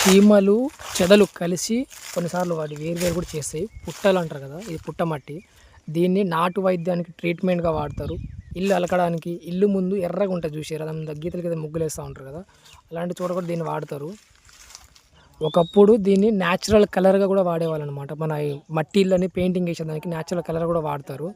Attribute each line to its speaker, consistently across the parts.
Speaker 1: చీమలు చెదలు కలిసి కొన్నిసార్లు వాటి వేరు వేరు కూడా చేస్తాయి. పుట్టలు అంటారు కదా ఇది పుట్టమట్టి దీన్ని నాటు వైద్యానికి ట్రీట్మెంట్గా వాడతారు. ఇల్లు అలకడానికి ఇల్లు ముందు ఎర్రగా ఉంటుంది చూసారు? అది గీతలకి కదా ముగ్గులు వేస్తూ ఉంటారు కదా అలాంటి చోట కూడా దీన్ని వాడతారు. ఒకప్పుడు దీన్ని న్యాచురల్ కలర్గా కూడా వాడేవాళ్ళు అనమాట మన మట్టి ఇళ్ళని పెయింటింగ్ వేసేదానికి న్యాచురల్ కలర్ కూడా వాడతారు.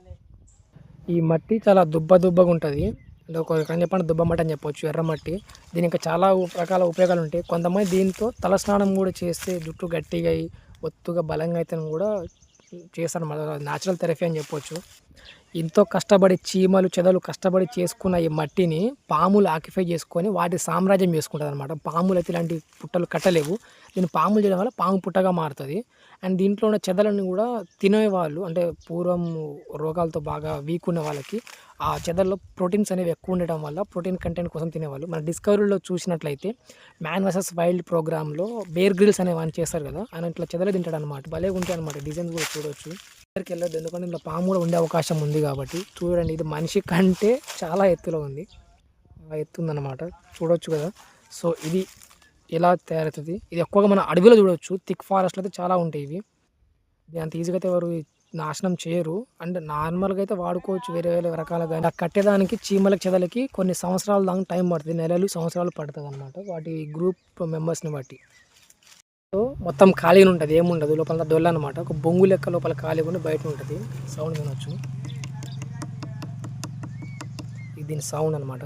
Speaker 1: ఈ మట్టి చాలా దుబ్బ దుబ్బగా ఉంటుంది. అంటే ఒక రకంగా చెప్పండి దుబ్బమట్టి అని చెప్పొచ్చు ఎర్రమట్టి. దీని ఇంకా చాలా రకాల ఉపయోగాలు ఉంటాయి కొంతమంది దీంతో తలస్నానం కూడా చేస్తే జుట్టు గట్టిగా అయ్యి ఒత్తుగా బలంగా అయితే కూడా చేస్తారు నాచురల్ న్యాచురల్ థెరపీ అని చెప్పొచ్చు. ఎంతో కష్టపడి చీమలు చెదలు కష్టపడి చేసుకున్న ఈ మట్టిని పాములు ఆక్యుఫై చేసుకొని వాటి సామ్రాజ్యం చేసుకుంటుంది అనమాట పాములు అయితే ఇలాంటి పుట్టలు కట్టలేవు. దీన్ని పాములు చేయడం వల్ల పాము పుట్టగా మారుతుంది. అండ్ దీంట్లో ఉన్న చెదలను కూడా తినేవాళ్ళు అంటే పూర్వం రోగాలతో బాగా వీక్ ఉన్న వాళ్ళకి ఆ చెదల్లో ప్రోటీన్స్ అనేవి ఎక్కువ ఉండడం వల్ల ప్రోటీన్ కంటెంట్ కోసం తినేవాళ్ళు. మన డిస్కవరీలో చూసినట్లయితే మ్యాన్ వర్సెస్ వైల్డ్ ప్రోగ్రామ్లో బేర్ గ్రిల్స్ అనేవి అని చేస్తారు కదా ఆయన ఇట్లా చెదలు తింటాడు అనమాట భలే ఉంటాయి అనమాట డిజైన్స్ కూడా చూడవచ్చు దగ్గరికి వెళ్ళొద్దు. ఎందుకంటే ఇందులో పాము కూడా ఉండే అవకాశం ఉంది కాబట్టి. చూడండి ఇది మనిషి కంటే చాలా ఎత్తులో ఉంది. ఆ ఎత్తు ఉందన్నమాట. చూడొచ్చు కదా. సో ఇది ఎలా తయారవుతుంది? ఇది ఎక్కువగా మన అడవిలో చూడవచ్చు థిక్ ఫారెస్ట్లో అయితే చాలా ఉంటాయి ఇవి. ఇది అంత ఈజీగా అయితే ఎవరు నాశనం చేయరు. అండ్ నార్మల్గా అయితే వాడుకోవచ్చు వేరే వేరే రకాలుగా. ఇలా కట్టేదానికి చీమలకి చెదలకి కొన్ని సంవత్సరాల దాకా టైం పడుతుంది. నెలలు సంవత్సరాలు పడుతుంది అనమాట వాటి గ్రూప్ మెంబర్స్ని బట్టి. మొత్తం ఖాళీగా ఉంటుంది ఏముండదు. లోపల దొల్ల అనమాట ఒక బొంగు లెక్క లోపల ఖాళీగా ఉండి బయట ఉంటుంది సౌండ్ వినొచ్చు. ఇది దీని సౌండ్ అనమాట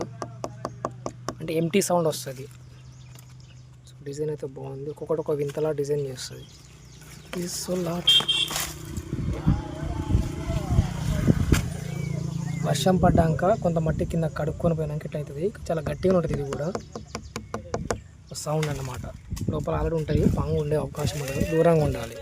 Speaker 1: అంటే ఎంటీ సౌండ్ వస్తుంది. సో డిజైన్ అయితే బాగుంది. ఒక్కొక్కటి ఒక వింతలా డిజైన్ చేస్తుంది. ఇది సో లాట్ వర్షం పడ్డాక కొంత మట్టి కింద కడుక్కొని పోయినాక ఇట్లా అవుతుంది చాలా గట్టిగా ఉంటుంది ఇది కూడా. సౌండ్ అన్నమాట. లోపల ఆల్రెడీ ఉంటాయి. పాము ఉండే అవకాశం ఉండదు. దూరంగా ఉండాలి.